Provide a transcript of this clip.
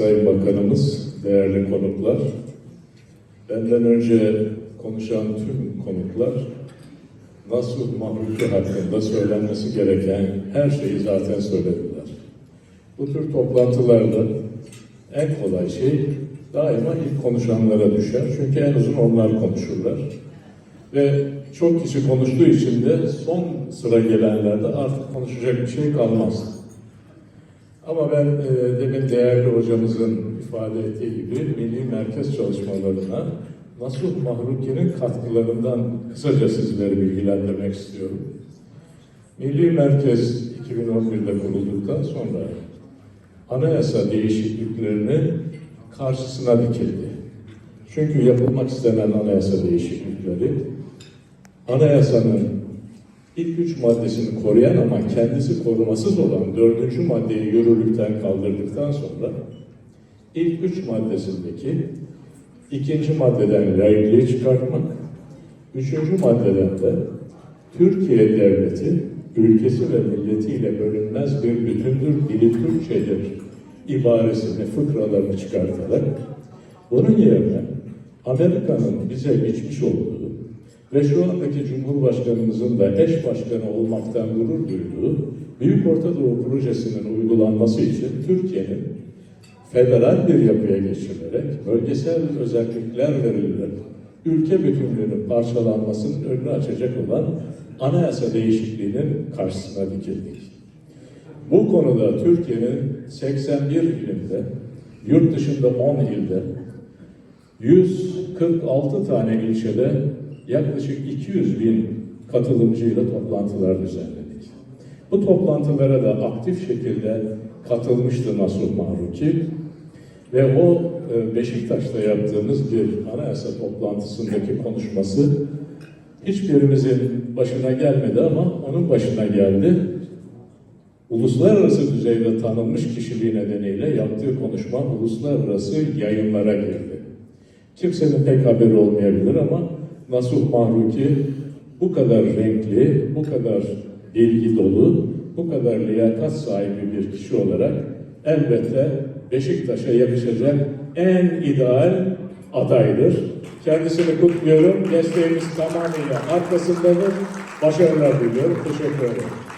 Sayın Bakanımız, değerli konuklar, benden önce konuşan tüm konuklar, Nasuh Mahruki hakkında söylenmesi gereken her şeyi zaten söylediler. Bu tür toplantılarda en kolay şey daima ilk konuşanlara düşer. Çünkü en uzun onlar konuşurlar. Ve çok kişi konuştuğu için de son sıra gelenlerde artık konuşacak bir şey kalmaz. Ama ben e, demin değerli hocamızın ifade ettiği gibi milli merkez çalışmalarına Nasuh Mahruki'nin katkılarından kısaca sizleri bilgilendirmek istiyorum. Milli Merkez 2011'de kurulduktan sonra anayasa değişikliklerinin karşısına dikildi. Çünkü yapılmak istenen anayasa değişiklikleri anayasanın ilk üç maddesini koruyan ama kendisi korumasız olan dördüncü maddeyi yürürlükten kaldırdıktan sonra ilk üç maddesindeki ikinci maddeden laikliği çıkartmak, üçüncü maddeden de Türkiye devleti ülkesi ve milletiyle bölünmez bir bütündür, dili Türkçedir ibaresini, fıkralarını çıkartarak bunun yerine Amerika'nın bize geçmiş olduğu ve şu andaki Cumhurbaşkanımızın da eş başkanı olmaktan gurur duyduğu Büyük Orta Doğu Projesi'nin uygulanması için Türkiye'nin federal bir yapıya geçirilerek bölgesel özellikler verilerek ülke bütünlüğünün parçalanmasının önünü açacak olan anayasa değişikliğinin karşısına dikildik. Bu konuda Türkiye'nin 81 ilinde, yurt dışında 10 ilde, 146 tane ilçede yaklaşık 200 bin katılımcıyla toplantılar düzenledik. Bu toplantılara da aktif şekilde katılmıştı Nasuh Mahruki ve o e, Beşiktaş'ta yaptığımız bir anayasa toplantısındaki konuşması hiçbirimizin başına gelmedi ama onun başına geldi. Uluslararası düzeyde tanınmış kişiliği nedeniyle yaptığı konuşma uluslararası yayınlara girdi. Kimsenin pek haberi olmayabilir ama Nasuh Mahruki bu kadar renkli, bu kadar bilgi dolu, bu kadar liyakat sahibi bir kişi olarak elbette Beşiktaş'a yakışacak en ideal adaydır. Kendisini kutluyorum. Desteğimiz tamamıyla arkasındadır. Başarılar diliyorum. Teşekkür ederim.